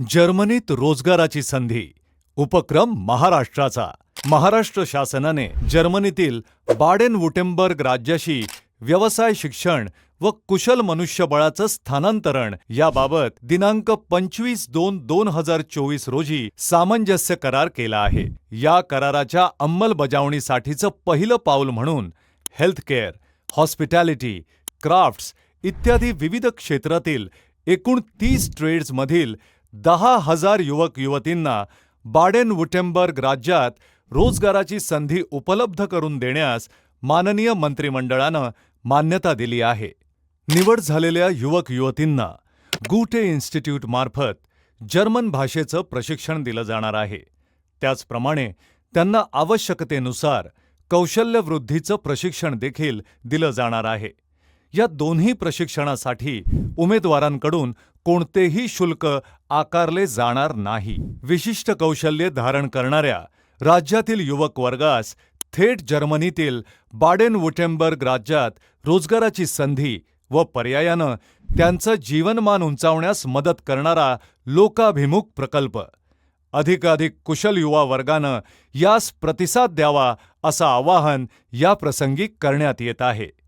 जर्मनीत रोजगाराची संधी. उपक्रम महाराष्ट्राचा. महाराष्ट्र शासनाने जर्मनीतील बाडेन वुटेंबर्ग राज्याशी व्यवसाय शिक्षण व कुशल मनुष्यबळाचं स्थानांतरण याबाबत दिनांक पंचवीस दोन दोन हजार चोवीस रोजी सामंजस्य करार केला आहे. या कराराच्या अंमलबजावणीसाठीचं पहिलं पाऊल म्हणून हेल्थकेअर हॉस्पिटॅलिटी क्राफ्ट्स इत्यादी विविध क्षेत्रातील एकूण तीस ट्रेड्समधील दहा हजार युवक युवतींना बाडेन वुटेंबर्ग राज्यात रोजगाराची संधी उपलब्ध करून देण्यास माननीय मंत्रिमंडळानं मान्यता दिली आहे. निवड झालेल्या युवक युवतींना गुटे इन्स्टिट्यूट मार्फत जर्मन भाषेचं प्रशिक्षण दिलं जाणार आहे. त्याचप्रमाणे त्यांना आवश्यकतेनुसार कौशल्यवृद्धीचं प्रशिक्षण देखील दिलं जाणार आहे. या दोन्ही प्रशिक्षणासाठी उमेदवारांकडून कोणतेही शुल्क आकारले जाणार नाही. विशिष्ट कौशल्ये धारण करणाऱ्या राज्यातील युवक वर्गास थेट जर्मनीतील बाडेन वुटेंबर्ग राज्यात रोजगाराची संधी व पर्यायानं त्यांचं जीवनमान उंचावण्यास मदत करणारा लोकाभिमुख प्रकल्प. अधिकाधिक कुशल युवा वर्गानं यास प्रतिसाद द्यावा असं आवाहन या प्रसंगी करण्यात येत आहे.